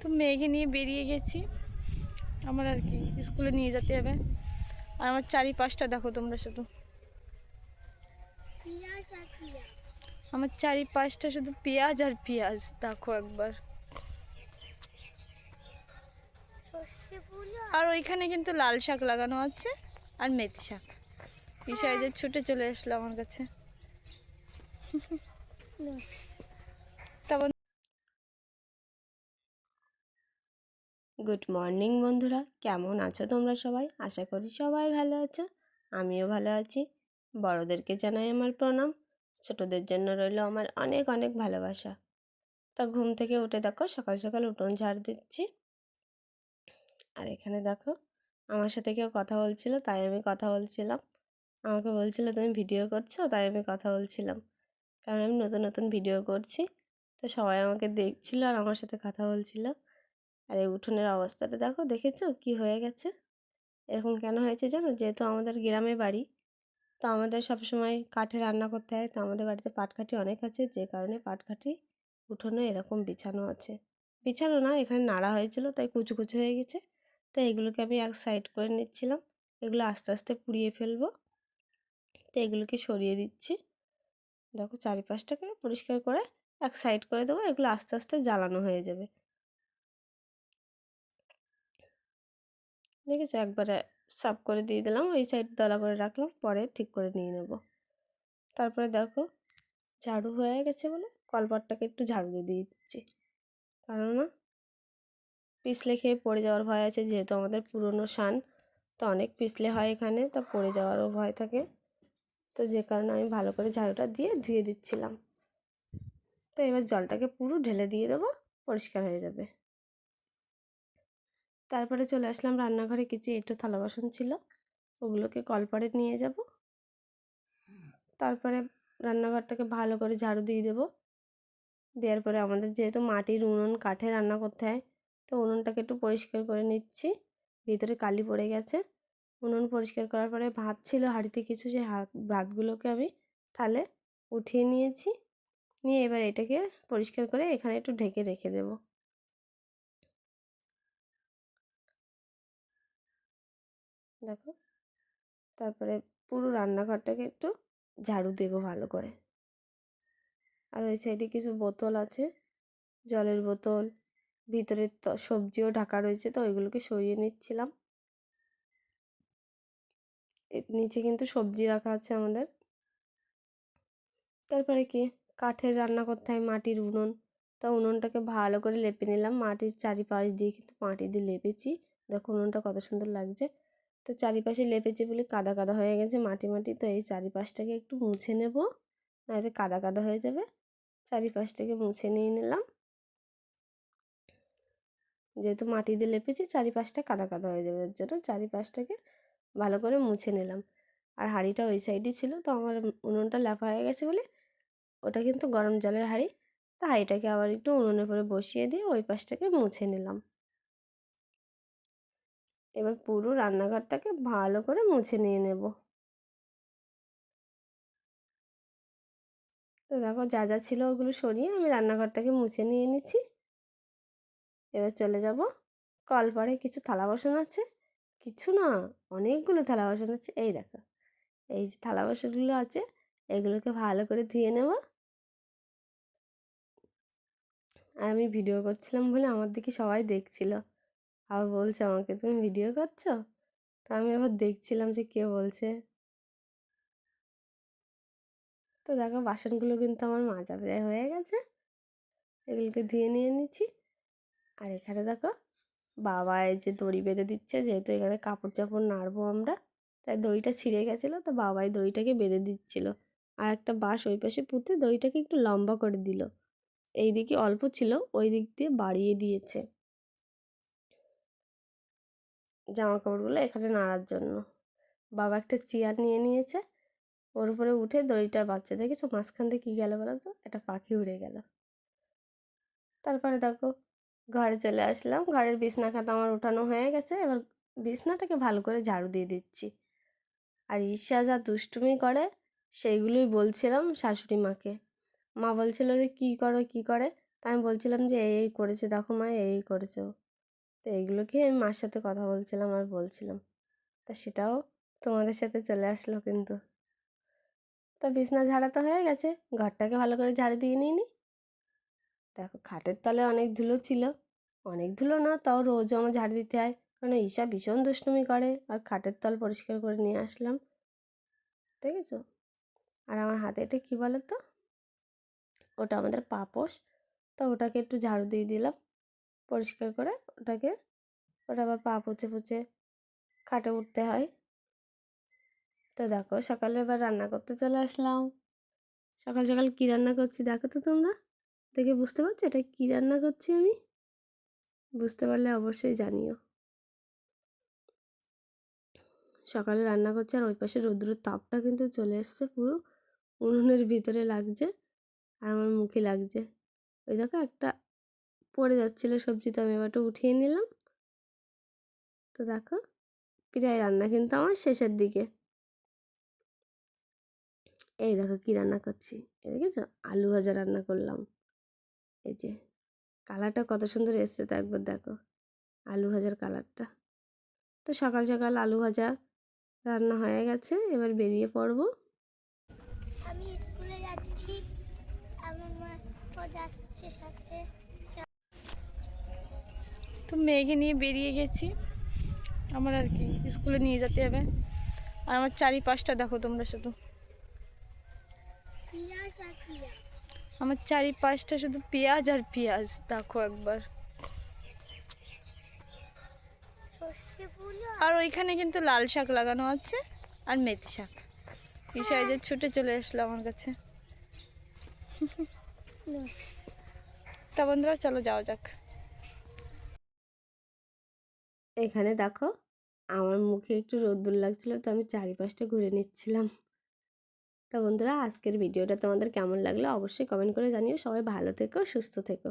তো মেয়েকে নিয়ে বেরিয়ে গেছি। আমার আর কি স্কুলে নিয়ে যেতে হবে। আর আমার চারিপাশটা দেখো তোমরা শুধু। আমার চারিপাশটা শুধু পেঁয়াজ আর পেঁয়াজ দেখো একবার। আর ওইখানে কিন্তু লাল শাক লাগানো আছে আর মেথি শাক। বিষয় যে ছুটে চলে আসলো আমার কাছে তারপর গুড মর্নিং বন্ধুরা। কেমন আছো তোমরা সবাই? আশা করি সবাই ভালো আছো। আমিও ভালো আছি। বড়োদেরকে জানাই আমার প্রণাম। ছোটোদের জন্য রইল আমার অনেক অনেক ভালোবাসা। তা ঘুম থেকে উঠে দেখো, সকাল সকাল উঠোন ঝাড় দিচ্ছি। আর এখানে দেখো, আমার সাথে কেউ কথা বলছিল, তাই আমি কথা বলছিলাম। আমাকে বলছিল, তুমি ভিডিও করছ? তাই আমি কথা বলছিলাম। কারণ আমি নতুন নতুন ভিডিও করছি। তো সবাই আমাকে দেখছিল আর আমার সাথে কথা বলছিল। আর এই উঠোনের অবস্থাটা দেখো, দেখেছ? কি হয়ে গেছে? এরকম কেন হয়েছে জানো? যেহেতু আমাদের গ্রামে বাড়ি, তো আমাদের সবসময় কাঠে রান্না করতে হয়। তো আমাদের বাড়িতে পাটকাঠি অনেক আছে, যে কারণে পাটকাঠি উঠোনে এরকম বিছানো আছে। বিছানো না, এখানে নাড়া হয়েছিল, তাই কুচু কুচু হয়ে গেছে। তাই এগুলোকে আমি এক সাইড করে নিচ্ছিলাম। এগুলো আস্তে আস্তে পুড়িয়ে ফেলব। তো এগুলোকে সরিয়ে দিচ্ছি। দেখো চারিপাশটাকে পরিষ্কার করে এক সাইড করে দেবো। এগুলো আস্তে আস্তে জ্বালানো হয়ে যাবে। দেখেছ একবারে সাফ করে দিয়ে দিলাম। ওই সাইড দলা করে রাখলাম, পরে ঠিক করে নিয়ে নেব। তারপরে দেখো, ঝাড়ু হয়ে গেছে বলে কলপাটটাকে একটু ঝাড়ু দিয়ে দিচ্ছি। কেননা পিছলে খেয়ে পড়ে যাওয়ার ভয় আছে, যেহেতু আমাদের পুরনো শান, তো অনেক পিছলে হয় এখানে, তা পড়ে যাওয়ারও ভয় থাকে। তো যে কারণে আমি ভালো করে ঝাড়ুটা দিয়ে ধুয়ে দিচ্ছিলাম। তো এবার জলটাকে পুরো ঢেলে দিয়ে দেবো, পরিষ্কার হয়ে যাবে। তারপরে চলে আসলাম রান্নাঘরে কিছু একটু থালা বাসন ছিল, ওগুলোকে কলপারে নিয়ে যাব। তারপরে রান্নাঘরটাকে ভালো করে ঝাড়ু দিয়ে দেবো। দেওয়ার পরে আমাদের যেহেতু মাটির উনুন, কাঠে রান্না করতে হয়, তো উনুনটাকে একটু পরিষ্কার করে নিচ্ছি। ভিতরে কালি পড়ে গেছে। উনুন পরিষ্কার করার পরে ভাত ছিল হাঁড়িতে কিছু, সেই হাত ভাতগুলোকে আমি তাহলে উঠিয়ে নিয়েছি। নিয়ে এবার এটাকে পরিষ্কার করে এখানে একটু ঢেকে রেখে দেবো। দেখো। তারপরে পুরো রান্নাঘরটাকে একটু ঝাড়ু দেবো ভালো করে। আর ওই সাইডে কিছু বোতল আছে। জলের বোতল, ভিতরে সবজিও ঢাকা রয়েছে তো ওইগুলোকে সরিয়ে নিচ্ছিলাম। নিচে কিন্তু সবজি রাখা আছে আমাদের। তারপরে কি? কাঠের রান্না করতে হয় মাটির উনুন। তা উনুনটাকে ভালো করে লেপে নিলাম। মাটির চারিপাশ দিয়ে কিন্তু মাটি দিয়ে লেপেছি। দেখো উনুনটা কত সুন্দর লাগছে। তো চারিপাশে লেপেছি বলে কাদা কাদা হয়ে গেছে মাটি মাটি, তো এই চারিপাশটাকে একটু মুছে নেব। নয়তো কাদা কাদা হয়ে যাবে। চারিপাশটাকে মুছে নিয়ে নিলাম। যেহেতু মাটি দিয়ে লেপেছি, চারিপাশটা কাদা কাদা হয়ে যাবে ওর জন্য চারিপাশটাকে ভালো করে মুছে নিলাম। আর হাঁড়িটা ওই সাইডই ছিল, তো আমার উনুনটা লেপা হয়ে গেছে বলে ওটা কিন্তু গরম জলের হাঁড়ি তা হাঁড়িটাকে আবার একটু উনুনের পরে বসিয়ে দিয়ে ওই পাশটাকে মুছে নিলাম। এবার পুরো রান্নাঘরটাকে ভালো করে মুছে নিয়ে নেব। তো দেখো যা যা ছিল ওগুলো সরিয়ে আমি রান্নাঘরটাকে মুছে নিয়ে নিচ্ছি। এবার চলে যাব। কলপাড়ে কিছু থালা বাসন আছে। কিছু না, অনেকগুলো থালা বাসন আছে। এই দেখো, এই যে থালা বাসনগুলো আছে, এগুলোকে ভালো করে ধুয়ে নেব। আর আমি ভিডিও করছিলাম বলে আমার দিকে সবাই দেখছিল। আবার বলছে আমাকে, তুমি ভিডিও করছ? তো আমি আবার দেখছিলাম যে কে বলছে। তো দেখো বাসনগুলো কিন্তু আমার মাজা প্রায় হয়ে গেছে। এগুলোকে ধুয়ে নিয়ে নিচ্ছি। আর এখানে দেখো বাবা এই যে দড়ি বেঁধে দিচ্ছে, যেহেতু এখানে কাপড় চাপড় নাড়বো আমরা, তাই দড়িটা ছিঁড়ে গেছিল, তো বাবাই দড়িটাকে বেঁধে দিচ্ছিল। আর একটা বাঁশ ওই পাশে পুঁতে দড়িটাকে একটু লম্বা করে দিল। এই দিকে অল্প ছিল ওই দিক দিয়ে বাড়িয়ে দিয়েছে। জামা কাপড়গুলো এখানে নাড়ার জন্য। বাবা একটা চেয়ার নিয়ে নিয়েছে। ওর উপরে উঠে দড়িটা বাচ্চা দেখেছ? মাঝখান দিয়ে কী গেলো বলো তো? একটা পাখি উড়ে গেল। তারপরে দেখো, ঘরে চলে আসলাম। ঘরের বিছনা খাতা আমার উঠানো হয়ে গেছে। এবার বিছনাটাকে ভালো করে ঝাড়ু দিয়ে দিচ্ছি। আর ঈর্ষা যা দুষ্টুমি করে, সেইগুলোই বলছিলাম শাশুড়ি মাকে। মা বলছিল যে, কী করো, কী করে? তা আমি বলছিলাম যে, এই এই করেছে। দেখো মা, এই করেছে তো এইগুলোকে আমি মার সাথে কথা বলছিলাম আর বলছিলাম। তা সেটাও তোমাদের সাথে চলে আসলো কিন্তু। তা বিছনা ঝাড়া তো হয়ে গেছে, ঘরটাকে ভালো করে ঝাড়ু দিয়ে নিই নি। দেখো খাটের তলে অনেক ধুলো ছিল, অনেক ধুলো না, তাও রোজ আমার ঝাড়ু দিতে হয়। কারণ ঈশা ভীষণ দুষ্টুমি করে আর খাটের তল পরিষ্কার করে নিয়ে আসলাম। দেখেছ? আর আমার হাতে এটা কী বলো তো ওটা আমাদের পাপোশ, তো ওটাকে একটু ঝাড়ু দিয়ে দিলাম। পরিষ্কার করে ওটাকে, ওটা আবার পা পচে পচে খাটে উঠতে হয়। তো দেখো, সকালে এবার রান্না করতে চলে আসলাম। সকাল সকাল কী রান্না করছি দেখো তো তোমরা। দেখে বুঝতে পারছ এটা কী রান্না করছি আমি? বুঝতে পারলে অবশ্যই জানিও। সকালে রান্না করছি আর ওই পাশে রৌদ্রের তাপটা কিন্তু চলে এসছে পুরো। উনুনের ভিতরে লাগছে আর আমার মুখে লাগছে। ওই দেখো একটা পড়ে যাচ্ছিল, সবজি তো আমি এবারটা উঠিয়ে নিলাম। তো দেখো, প্রায় রান্না কিন্তু আমার শেষের দিকে। এই দেখো কী রান্না করছি দেখেছ? আলু ভাজা রান্না করলাম। এই যে, কালারটা কত সুন্দর এসছে তো একবার দেখো, আলু ভাজার কালারটা। তো সকাল সকাল আলু ভাজা রান্না হয়ে গেছে, এবার বেরিয়ে পড়ব। আমি স্কুলে যাচ্ছি, আমার মা যাচ্ছে সাথে। তো মেয়েকে নিয়ে বেরিয়ে গেছি। আমার আর কি, স্কুলে নিয়ে যেতে হবে। আর আমার চারিপাশটা দেখো তোমরা শুধু। আমার চারিপাশটা শুধু পেঁয়াজ আর পেঁয়াজ, দেখো একবার। আর ওইখানে কিন্তু লাল শাক লাগানো আছে আর মেথি শাক। বিষয় যে ছুটে চলে আসলো আমার কাছে। তা বন্ধুরা, চলো যাওয়া যাক। এখানে দেখো, আমার মুখে একটু রোদ্দুর লাগছিল, তো আমি চারিপাশটা ঘুরে নিচ্ছিলাম। তো বন্ধুরা, আজকের ভিডিওটা তোমাদের কেমন লাগল অবশ্যই কমেন্ট করে জানিও। সবাই ভালো থেকো, সুস্থ থেকো।